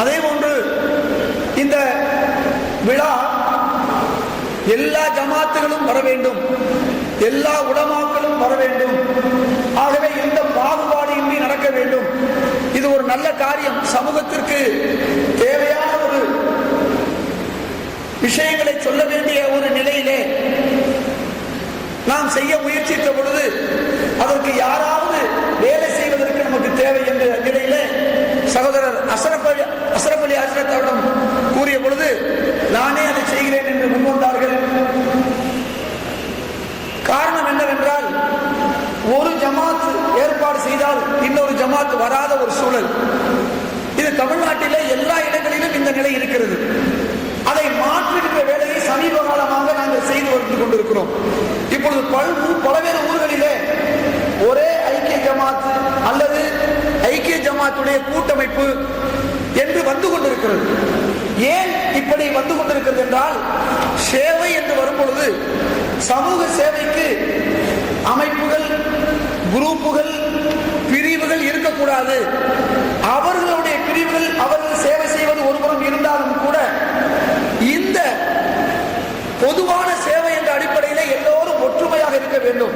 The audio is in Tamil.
அதே போன்று இந்த விழா எல்லா ஜமாத்துகளும் வர வேண்டும். எல்லா உடமாக்களும் வர வேண்டும். ஆகவே எந்த பாகுபாடு இன்றி நடக்க வேண்டும். இது ஒரு நல்ல காரியம். சமூகத்திற்கு தேவையான ஒரு விஷயங்களை சொல்ல வேண்டிய ஒரு நிலையிலே நாம் செய்ய முயற்சித்த பொழுது நானே அதை செய்கிறேன் என்று முன்வந்தார்கள். காரணம் என்னவென்றால் ஒரு ஜமாத் ஏற்பாடு செய்தால் இன்னொரு ஜமாத் வராத ஒரு சூழல். இது தமிழ்நாட்டிலே எல்லா இடங்களிலும் இந்த நிலை இருக்கிறது. அதை மாற்றிருக்கிற வேலையை சமீப காலமாக நாங்கள் செய்து வந்து கொண்டிருக்கிறோம். இப்பொழுது பல் பலவேறு ஊர்களிலே ஒரே ஐக்கிய ஜமாத் அல்லது ஐக்கிய ஜமாத்துடைய கூட்டமைப்பு என்று வந்து கொண்டிருக்கிறது. ஏன் வந்து கொண்டிருக்கிறது என்றால் சேவை என்று வரும்பொழுது சமூக சேவைக்கு அமைப்புகள் குரூப்புகள் பிரிவுகள் இருக்கக்கூடாது. அவர்களுடைய பிரிவுகள் அவர்கள் சேவை செய்வது ஒருபுறம் இருந்தாலும் கூட இந்த பொதுவான சேவை என்ற அடிப்படையில் எல்லோரும் ஒற்றுமையாக இருக்க வேண்டும்.